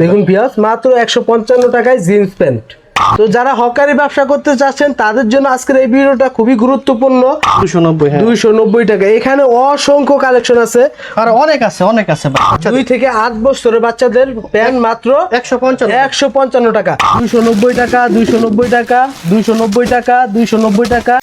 দেখুন পিয়াজ মাত্র একশো পঞ্চান্ন টাকায় জিন্স প্যান্ট। তো যারা হকারি ব্যবসা করতে চাচ্ছেন তাদের জন্য আজকের এই ভিডিওটা খুবই গুরুত্বপূর্ণ। দুশো নব্বই হ্যাঁ। দুইশো নব্বই টাকা। এখানে অসংখ্য কালেকশন আছে। আর অনেক আছে অনেক আছে দুই থেকে আট বছরের বাচ্চাদের প্যান্ট মাত্র একশো পঞ্চান্ন একশো পঞ্চান্ন টাকা। দুইশো নব্বই টাকা দুইশো নব্বই টাকা দুইশো নব্বই টাকা দুইশো নব্বই টাকা।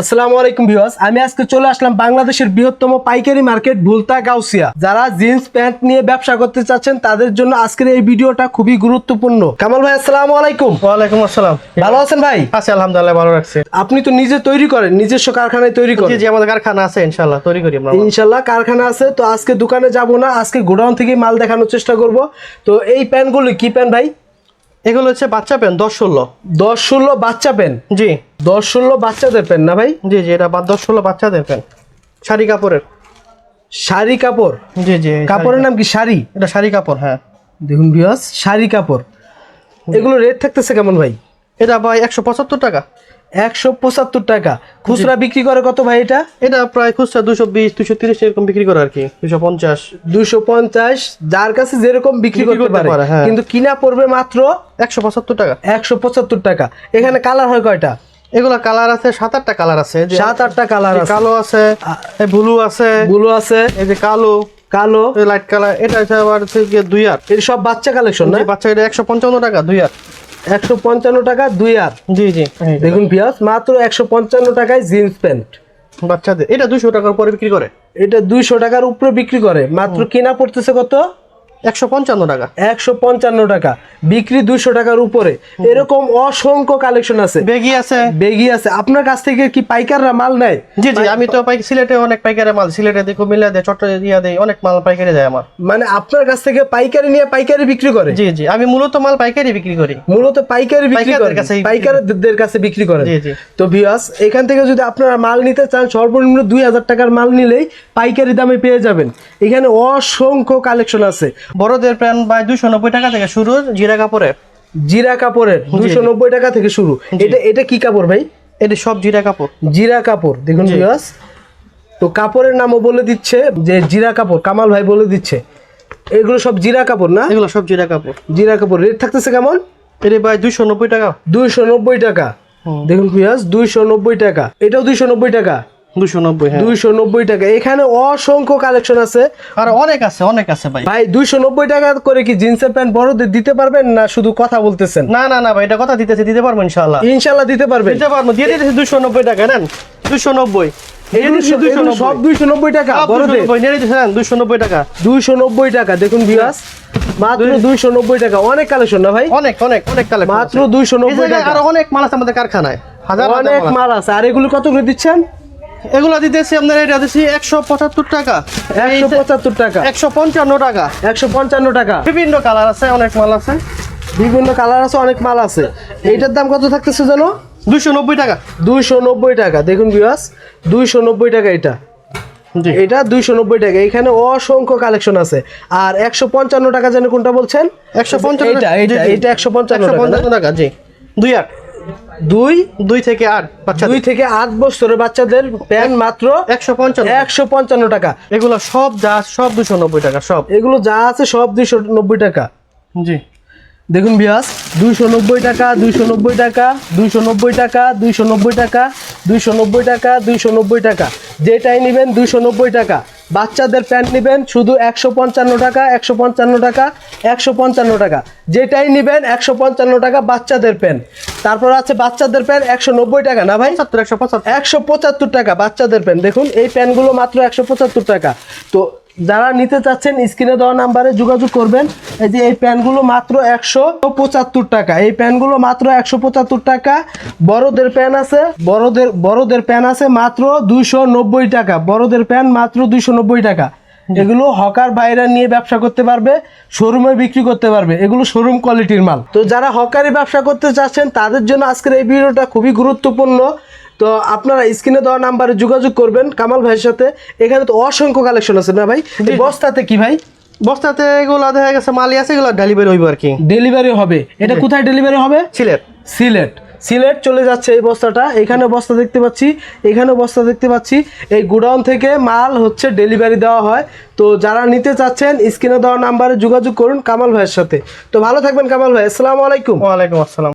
আসসালামু আলাইকুম ভিউয়ার্স আমি আজকে চলে আসলাম বাংলাদেশের বৃহত্তম পাইকারি মার্কেট ভুলতা গাউসিয়া। যারা জিন্স প্যান্ট নিয়ে ব্যবসা করতে চাচ্ছেন তাদের জন্য আজকের এই ভিডিওটা খুবই গুরুত্বপূর্ণ। কামাল ভাই আসসালামু আলাইকুম। ওয়ালাইকুম আসসালাম। ভালো আছেন ভাই? আছে আলহামদুলিল্লাহ ভালো রাখছে আপনি তো নিজে তৈরি করেন নিজস্ব কারখানায় তৈরি করেন। জি আমাদের কারখানা আছে ইনশাল্লাহ তৈরি করি আমরা। ইনশাল্লাহ কারখানা আছে তো আজকে দোকানে যাব না আজকে গোডাউন থেকে মাল দেখানোর চেষ্টা করব। তো এই প্যান্টগুলো কি প্যান্ট ভাই? এগুলো হচ্ছে বাচ্চা পেন দশ ষোলো। দশ ষোলো বাচ্চা প্যান্ট জি। দশ ষোলো বাচ্চাদের প্যান্ট না ভাই? জি জি এটা বা দশ ষোলো বাচ্চাদের পেন শাড়ি কাপড়ের। শাড়ি কাপড়? জি জি কাপড়ের নাম কি শাড়ি? এটা শাড়ি কাপড় হ্যাঁ। দেখুন বিয়াস শাড়ি কাপড়। এগুলো রেট থাকতেছে কেমন ভাই? এটা ভাই একশো পঁচাত্তর টাকা। একশো পঁচাত্তর টাকা। খুচরা বিক্রি করে কত ভাই এটা? এটা প্রায় খুচরা দুশো বিশ দুশো তিরিশ এরকম বিক্রি করে আর কি দুশো পঞ্চাশ। দুশো পঞ্চাশ যার কাছে যেরকম বিক্রি করতে পারে, হ্যাঁ। কিন্তু কিনা পড়বে মাত্র একশো পঁচাত্তর টাকা। একশো পঁচাত্তর টাকা। এখানে কালার হয় কয়টা? এগুলা কালার আছে সাত আটটা কালার আছে। সাত আটটা কালার আছে। কালো আছে ব্লু আছে গুলো আছে এই যে কালো কালো। লাইট কালার এটা হচ্ছে আবার হচ্ছে দুই আর এর সব বাচ্চা কালেকশন না? বাচ্চা এটা একশো পঞ্চান্ন টাকা দুই আর একশো পঞ্চান্ন টাকা দুই আর জি জি। দেখুন পিয়াজ মাত্র একশো পঞ্চান্ন টাকায় জিন্স প্যান্ট বাচ্চাদের এটা দুশো টাকার উপরে বিক্রি করে। এটা দুইশো টাকার উপরে বিক্রি করে। মাত্র কেনা পড়তেছে কত? একশো পঞ্চান্ন টাকা। একশো পঞ্চান্ন টাকা। বিক্রি দুইশো টাকার উপরে। এরকম অসংখ্য কালেকশন আছে। বেগি আছে। বেগি আছে। আপনার কাছ থেকে কি পাইকাররা মাল নেয়? জি জি আমি তো পাই সিলেটে অনেক পাইকারি মাল। সিলেটে দিই কুমিল্লা দেয় চট্টগ্রাম দেয় অনেক মাল পাইকারি দেয় আমার। মানে আপনার কাছ থেকে পাইকারি নিয়ে পাইকারি বিক্রি করে? জি জি আমি মূলত মাল পাইকারি বিক্রি করি। মূলত পাইকারি বিক্রি করে পাইকারদের কাছে বিক্রি করেন। জি, জি। তো ভিউয়ার্স এখান থেকে যদি আপনারা মাল নিতে চান সর্বনিম্ন দুই হাজার টাকার মাল নিলেই পাইকারি দামে পেয়ে যাবেন। এখানে অসংখ্য কালেকশন আছে। বড়দের প্যান্ট ভাই দুশো নব্বই টাকা থেকে শুরু জিরা কাপড়ের। জিরা কাপড়ের দুশো নব্বই টাকা থেকে শুরু। এটা এটা কি কাপড় ভাই? এটা সব জিরা কাপড়। জিরা কাপড় দেখুন তো কাপড়ের নামও বলে দিচ্ছে যে জিরা কাপড় কামাল ভাই বলে দিচ্ছে। এগুলো সব জিরা কাপড় না? এগুলো সব জিরা কাপড়। জিরা কাপড়। রেট থাকতেছে কেমন? এটা ভাই দুশো নব্বই টাকা। দুইশো নব্বই টাকা। দেখুন পিয়াজ দুইশো নব্বই টাকা। এটাও দুইশো নব্বই টাকা। দুশো নব্বই হ্যাঁ। দুইশো নব্বই টাকা। এখানে অসংখ্য কালেকশন আছে। আর অনেক আছে অনেক আছে ভাই। ভাই দুইশো নব্বই টাকা করে কি জিন্সের প্যান্ট বড়দের দিতে পারবেন না শুধু কথা বলতেছেন? না না না ভাই এটা কথা দিতেছে দিতে পারব ইনশাল্লাহ ইনশাল্লাহ দিতে পারবেন। দিতে পারব দিয়ে দিতেছে দুশো টাকা নেন। দুশো নব্বই। এগুলো সব- দুইশো নব্বই। টাকা নব্বই টাকা। দুইশো নব্বই টাকা দেখুন বিয়াস মাত্র দুইশো নব্বই টাকা। অনেক কালেকশন না ভাই? অনেক অনেক অনেক কালেকশন মাত্র দুইশো নব্বই টাকা। আর অনেক মাল আছে আমাদের কারখানায়। হাজার অনেক মাল আছে। মাল আছে। আর এগুলো কত করে দিচ্ছেন? এগুলো দিতেছি আপনার এটা দিচ্ছি একশো পঁচাত্তর টাকা। একশো পঁচাত্তর টাকা। একশো পঞ্চান্ন টাকা। একশো পঞ্চান্ন টাকা। বিভিন্ন কালার আছে অনেক মাল আছে। বিভিন্ন কালার আছে অনেক মাল আছে। এইটার দাম কত থাকতেছে জানো? দুইশো নব্বই টাকা। দুইশো নব্বই টাকা। দেখুন বিয়াস দুইশো নব্বই টাকা এটা। জি। এটা দুইশো নব্বই টাকা। এখানে অসংখ্য কালেকশন আছে। আর একশো পঞ্চান্ন টাকা যেন কোনটা বলছেন? একশো পঞ্চান্ন এটা একশো পঞ্চান্ন টাকা জি। দুই আট দুই দুই থেকে আট বাচ্চা দুই থেকে আট বছরের বাচ্চাদের প্যান্ট মাত্র একশো পঞ্চান্ন। একশো পঞ্চান্ন টাকা। এগুলো সব যা সব দুশো নব্বই টাকা সব। এগুলো যা আছে সব দুইশো নব্বই টাকা। জি। দেখুন বিয়াস দুইশো নব্বই টাকা দুইশো নব্বই টাকা দুইশো নব্বই টাকা দুইশো নব্বই টাকা দুইশো নব্বই টাকা দুইশো নব্বই টাকা। যেটাই নেবেন দুইশো নব্বই টাকা। বাচ্চাদের প্যান্ট নেবেন শুধু একশো পঞ্চান্ন টাকা একশো পঞ্চান্ন টাকা একশো পঞ্চান্ন টাকা। যেটাই নেবেন একশো পঞ্চান্ন টাকা বাচ্চাদের প্যান্ট। তারপর আছে বাচ্চাদের প্যান্ট একশো নব্বই টাকা না ভাই? পঁচাত্তর একশো পঁচাত্তর। একশো পঁচাত্তর টাকা বাচ্চাদের প্যান্ট। দেখুন এই প্যান্টগুলো মাত্র একশো পঁচাত্তর টাকা। তো যারা নিতে চাচ্ছেন, স্ক্রিনে দেওয়া নাম্বারে যোগাযোগ করবেন। এই যে এই প্যান্টগুলো মাত্র একশো পঁচাত্তর টাকা। এই প্যান্টগুলো মাত্র একশো পঁচাত্তর টাকা। বড়দের প্যান্ট আছে, বড়দের বড়দের প্যান্ট আছে মাত্র দুইশো নব্বই টাকা। বড়দের প্যান্ট মাত্র দুইশো নব্বই টাকা। এগুলো হকার বাইরে নিয়ে ব্যবসা করতে পারবে, শোরুমে বিক্রি করতে পারবে। এগুলো শোরুম কোয়ালিটির মাল। তো যারা হকারি ব্যবসা করতে চাচ্ছেন, তাদের জন্য আজকের এই ভিডিওটা খুবই গুরুত্বপূর্ণ। তো আপনারা স্ক্রিনে দেওয়া নাম্বারে যোগাযোগ করবেন কামাল ভাইয়ের সাথে। এখানে তো অসংখ্য কালেকশন আছে না ভাই? বস্তাতে কি ভাই? বস্তাতে এগুলো দেখা গেছে মালি আছে এগুলো ডেলিভারি হইব আর কি। ডেলিভারি হবে। এটা কোথায় ডেলিভারি হবে? সিলেট। সিলেট। সিলেট চলে যাচ্ছে এই বস্তাটা। এখানে বস্তা দেখতে পাচ্ছি এখানে বস্তা দেখতে পাচ্ছি। এই গোডাউন থেকে মাল হচ্ছে ডেলিভারি দেওয়া হয়। তো যারা নিতে চাচ্ছেন স্ক্রিনে দেওয়া নাম্বারে যোগাযোগ করুন কামাল ভাইয়ের সাথে। তো ভালো থাকবেন কামাল ভাই। আসসালামু আলাইকুম। ওয়ালাইকুম আসসালাম।